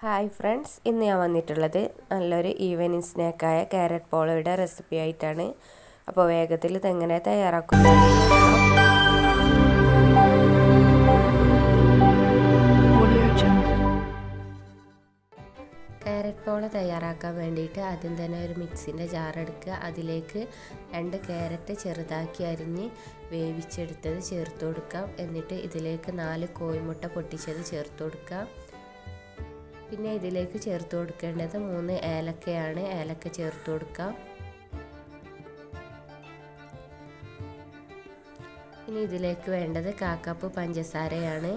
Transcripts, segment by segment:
Hi friends ഇന്ന് ഞാൻ വന്നിട്ടുള്ളത് നല്ലൊരു ഈവനിങ് സ്നാക്കായ ക്യാരറ്റ് പോളയുടെ റെസിപ്പി ആയിട്ടാണ്. അപ്പോൾ വേഗത്തിൽ ഇതെങ്ങനെ തയ്യാറാക്കും? ക്യാരറ്റ് പോള തയ്യാറാക്കാൻ വേണ്ടിയിട്ട് ആദ്യം തന്നെ ഒരു മിക്സിന്റെ ജാറെടുക്കുക. അതിലേക്ക് രണ്ട് ക്യാരറ്റ് ചെറുതാക്കി അരിഞ്ഞ് വേവിച്ചെടുത്തത് ചേർത്ത് കൊടുക്കാം. എന്നിട്ട് ഇതിലേക്ക് നാല് കോഴിമുട്ട പൊട്ടിച്ചത് ചേർത്ത് കൊടുക്കാം. പിന്നെ ഇതിലേക്ക് ചേർത്ത് കൊടുക്കേണ്ടത് മൂന്ന് ഏലക്കയാണ്. ഏലക്ക ചേർത്ത് കൊടുക്കാം. ഇനി ഇതിലേക്ക് വേണ്ടത് കാക്കപ്പ് പഞ്ചസാരയാണ്.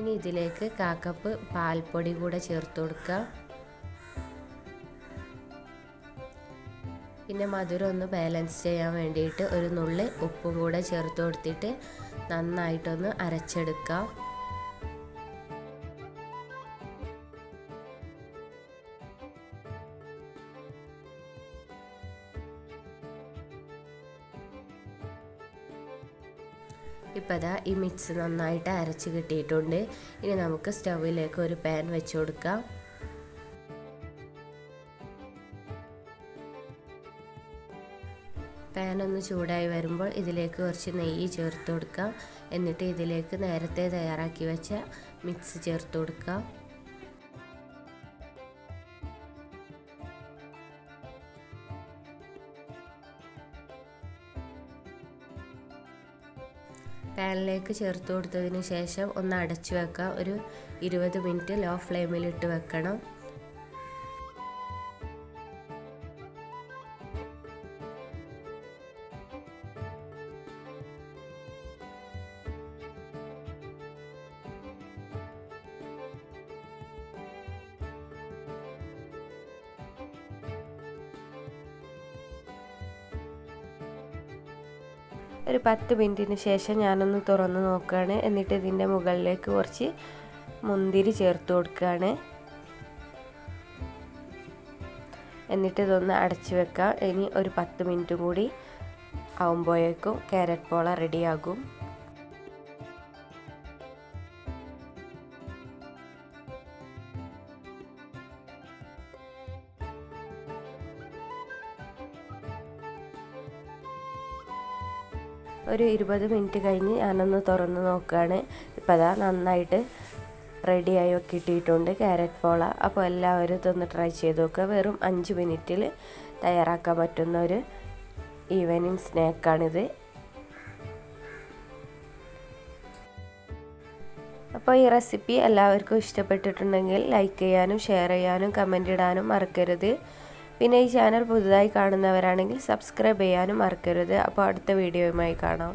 ഇനി ഇതിലേക്ക് കാക്കപ്പ് പാൽപ്പൊടി കൂടെ ചേർത്ത് കൊടുക്കാം. പിന്നെ മധുരം ഒന്ന് ബാലൻസ് ചെയ്യാൻ വേണ്ടിയിട്ട് ഒരു നുള്ളി ഉപ്പും കൂടെ ചേർത്ത് കൊടുത്തിട്ട് നന്നായിട്ടൊന്ന് അരച്ചെടുക്കാം. ഇപ്പോൾ അതാ ഈ മിക്സ് നന്നായിട്ട് അരച്ച് കിട്ടിയിട്ടുണ്ട്. ഇനി നമുക്ക് സ്റ്റൗവിലേക്ക് ഒരു പാൻ വെച്ച് കൊടുക്കാം. പാൻ ഒന്ന് ചൂടായി വരുമ്പോൾ ഇതിലേക്ക് കുറച്ച് നെയ്യ് ചേർത്ത് കൊടുക്കാം എന്നിട്ട് ഇതിലേക്ക് നേരത്തെ തയ്യാറാക്കി വെച്ച മിക്സ് ചേർത്ത് കൊടുക്കാം പാനിലേക്ക് ചേർത്ത് കൊടുത്തതിന് ശേഷം ഒന്ന് അടച്ചു വെക്കാം ഒരു ഇരുപത് മിനിറ്റ് ലോ ഫ്ലെയിമിൽ ഇട്ട് വെക്കണം. ഒരു പത്ത് മിനിറ്റിന് ശേഷം ഞാനൊന്ന് തുറന്ന് നോക്കുകയാണ്. എന്നിട്ട് ഇതിന്റെ മുകളിലേക്ക് കുറച്ച് മുന്തിരി ചേർത്ത് കൊടുക്കുകയാണ്. എന്നിട്ട് ഇതൊന്ന് അടച്ചു വെക്കാം. ഇനി ഒരു പത്ത് മിനിറ്റ് കൂടി ആവുമ്പോഴേക്കും ക്യാരറ്റ് പോള റെഡിയാകും ഒരു ഇരുപത് മിനിറ്റ് കഴിഞ്ഞ് ഞാനൊന്ന് തുറന്ന് നോക്കുകയാണ് ഇപ്പോൾ അതാ നന്നായിട്ട് റെഡിയായി ഒക്കെ കിട്ടിയിട്ടുണ്ട് ക്യാരറ്റ് പോള. അപ്പോൾ എല്ലാവരും ഇതൊന്ന് ട്രൈ ചെയ്ത് നോക്കുക വെറും അഞ്ച് മിനിറ്റിൽ തയ്യാറാക്കാൻ പറ്റുന്ന ഒരു ഈവനിങ് സ്നാക്കാണിത്. അപ്പോൾ ഈ റെസിപ്പി എല്ലാവർക്കും ഇഷ്ടപ്പെട്ടിട്ടുണ്ടെങ്കിൽ ലൈക്ക് ചെയ്യാനും ഷെയർ ചെയ്യാനും കമന്റ് ഇടാനും മറക്കരുത്. പിന്നെ ഈ ചാനൽ പുതുതായി കാണുന്നവരാണെങ്കിൽ സബ്സ്ക്രൈബ് ചെയ്യാനും മറക്കരുത്. അപ്പോൾ അടുത്ത വീഡിയോയുമായി കാണാം.